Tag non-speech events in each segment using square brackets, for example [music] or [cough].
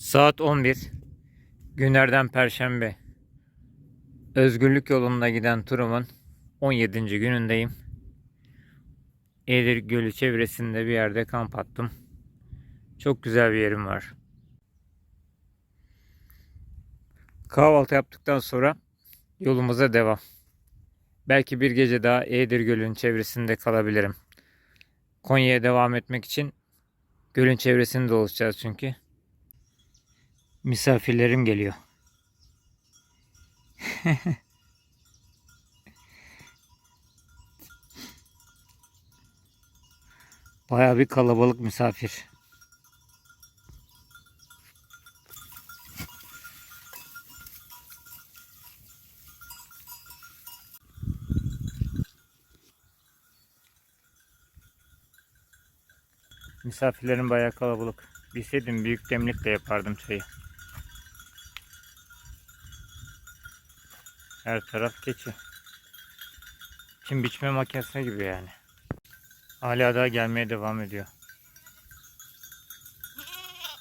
Saat 11. Günlerden Perşembe. Özgürlük yolunda giden turumun 17. günündeyim. Eğir Gölü çevresinde bir yerde kamp attım. Çok güzel bir yerim var. Kahvaltı yaptıktan sonra yolumuza devam. Belki bir gece daha Eğir Gölü'nün çevresinde kalabilirim. Konya'ya devam etmek için gölün çevresinde dolaşacağız çünkü. Misafirlerim geliyor. [laughs] Baya bir kalabalık misafir. Misafirlerim bayağı kalabalık. Bilseydim büyük demlikle yapardım çayı. Her taraf keçi. Çim biçme makinesi gibi yani. Hala daha gelmeye devam ediyor.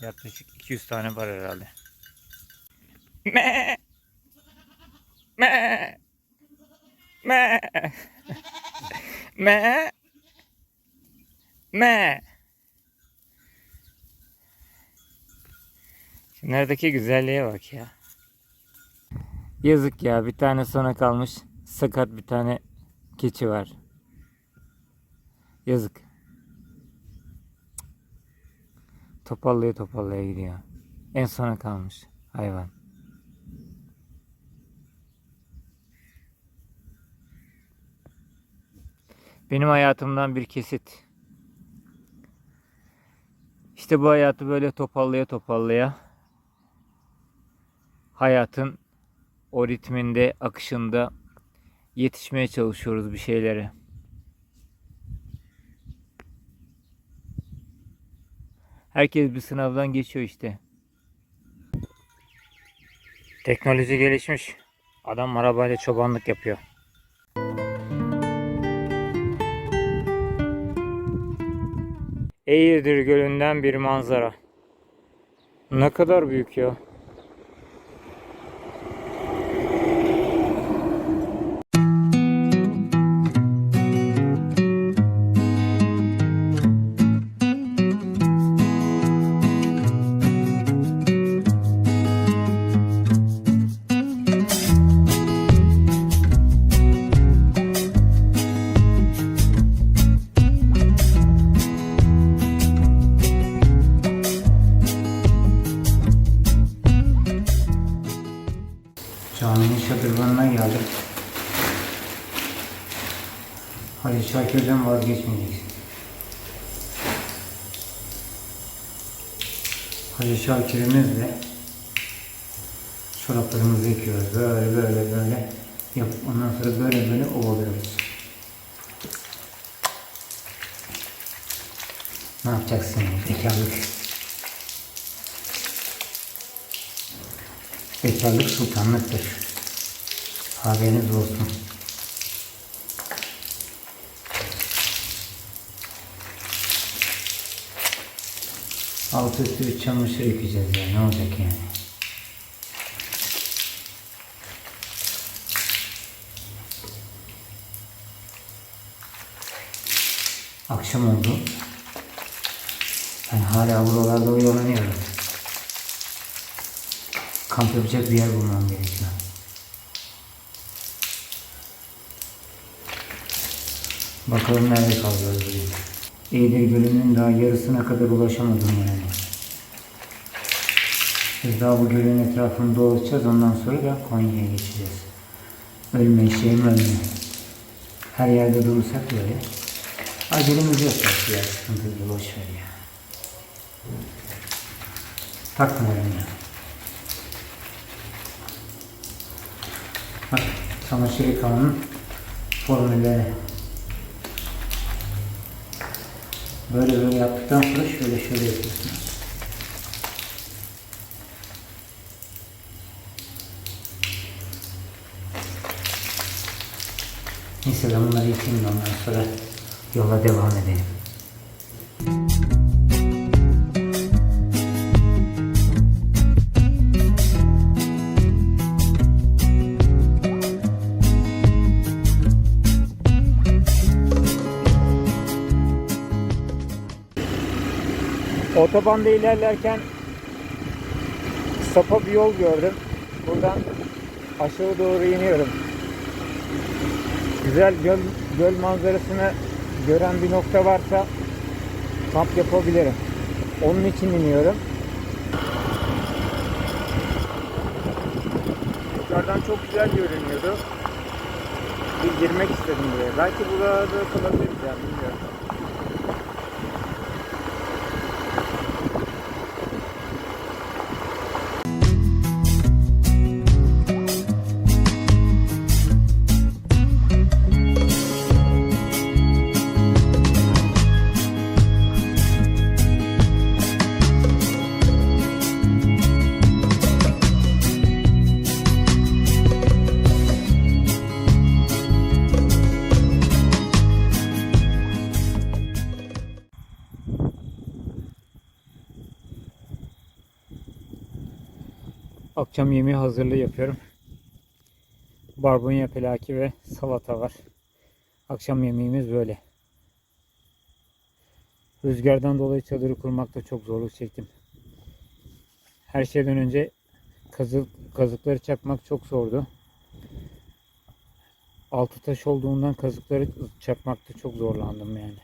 Yaklaşık 200 tane var herhalde. Me. Me. Me. Me. Me. Şunlardaki güzelliğe bak ya. Yazık ya bir tane sona kalmış. Sakat bir tane keçi var. Yazık. Topallaya topallaya gidiyor. En sona kalmış hayvan. Benim hayatımdan bir kesit. İşte bu hayatı böyle topallaya topallaya hayatın o ritminde, akışında yetişmeye çalışıyoruz bir şeylere. Herkes bir sınavdan geçiyor işte. Teknoloji gelişmiş. Adam arabayla çobanlık yapıyor. Eğirdir Gölü'nden bir manzara. Ne kadar büyük ya. Hadi Şakir'den vazgeçmeyeceksin. Hacı Şakir'imizle çoraplarımızı yıkıyoruz. Böyle böyle böyle yapıp ondan sonra böyle böyle ovalıyoruz. Ne yapacaksın? Bekarlık. Bekarlık sultanlıktır. Haberiniz olsun. Alt üstü bir çamaşır yıkayacağız ya. Ne olacak yani? Akşam oldu. Ben hala buralarda oyalanıyorum. Kamp yapacak bir yer bulmam gerekiyor. Bakalım nerede kalacağız bugün. Eğdir Gölü'nün daha yarısına kadar ulaşamadım yani. Biz daha bu gölün etrafını dolaşacağız. Ondan sonra da Konya'ya geçeceğiz. Ölme şeyim ölme. Her yerde durursak böyle. Acelemiz yok belki ya. Sıkıntı değil. Boş ver ya. Takmıyorum ya. Bak çamaşır yıkamanın formülleri. Böyle böyle yaptıktan sonra şöyle şöyle yapıyorsun. Neyse ben bunları yıkayayım da ondan sonra yola devam edelim. Otobanda ilerlerken sapa bir yol gördüm. Buradan aşağı doğru iniyorum. Güzel göl, göl manzarasını gören bir nokta varsa kamp yapabilirim. Onun için iniyorum. Yukarıdan çok güzel görünüyordu. Bir girmek istedim buraya. Belki burada kalabiliriz yani bilmiyorum. Akşam yemeği hazırlığı yapıyorum. Barbunya pelaki ve salata var. Akşam yemeğimiz böyle. Rüzgardan dolayı çadırı kurmakta çok zorluk çektim. Her şeyden önce kazık, kazıkları çakmak çok zordu. Altı taş olduğundan kazıkları çakmakta çok zorlandım yani.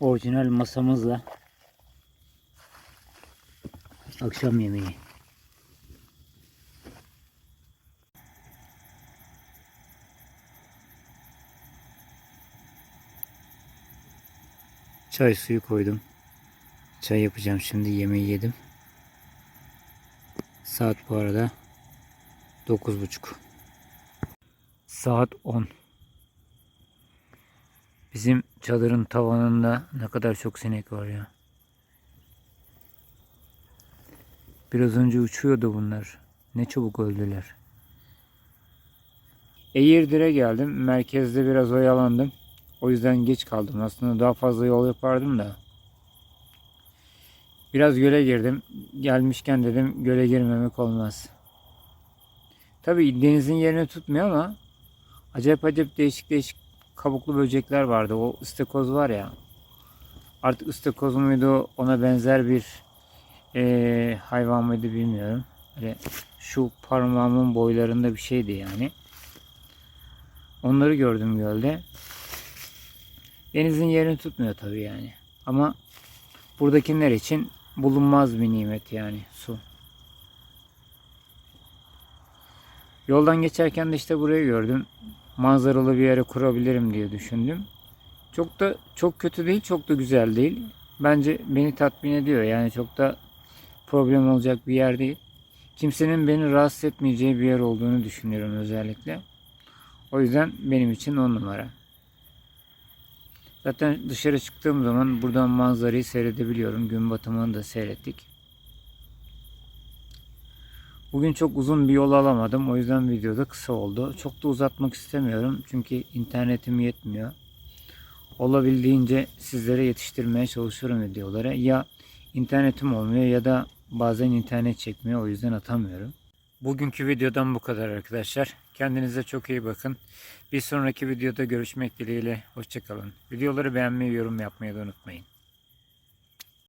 Orijinal masamızla akşam yemeği. Çay suyu koydum. Çay yapacağım şimdi yemeği yedim. Saat bu arada 9.30. Saat 10. Bizim çadırın tavanında ne kadar çok sinek var ya. Biraz önce uçuyordu bunlar. Ne çabuk öldüler. Eğirdir'e geldim. Merkezde biraz oyalandım. O yüzden geç kaldım. Aslında daha fazla yol yapardım da. Biraz göle girdim. Gelmişken dedim göle girmemek olmaz. Tabi denizin yerini tutmuyor ama acayip acayip değişik değişik kabuklu böcekler vardı. O ıstakoz var ya. Artık ıstakoz muydu ona benzer bir e, hayvan mıydı bilmiyorum. Böyle şu parmağımın boylarında bir şeydi yani. Onları gördüm gölde. Denizin yerini tutmuyor tabii yani. Ama buradakiler için bulunmaz bir nimet yani su. Yoldan geçerken de işte burayı gördüm. Manzaralı bir yere kurabilirim diye düşündüm. Çok da çok kötü değil, çok da güzel değil. Bence beni tatmin ediyor. Yani çok da problem olacak bir yer değil. Kimsenin beni rahatsız etmeyeceği bir yer olduğunu düşünüyorum özellikle. O yüzden benim için on numara. Zaten dışarı çıktığım zaman buradan manzarayı seyredebiliyorum. Gün batımını da seyrettik. Bugün çok uzun bir yol alamadım. O yüzden videoda kısa oldu. Çok da uzatmak istemiyorum. Çünkü internetim yetmiyor. Olabildiğince sizlere yetiştirmeye çalışıyorum videoları. Ya internetim olmuyor ya da bazen internet çekmiyor. O yüzden atamıyorum. Bugünkü videodan bu kadar arkadaşlar. Kendinize çok iyi bakın. Bir sonraki videoda görüşmek dileğiyle. Hoşçakalın. Videoları beğenmeyi, yorum yapmayı da unutmayın.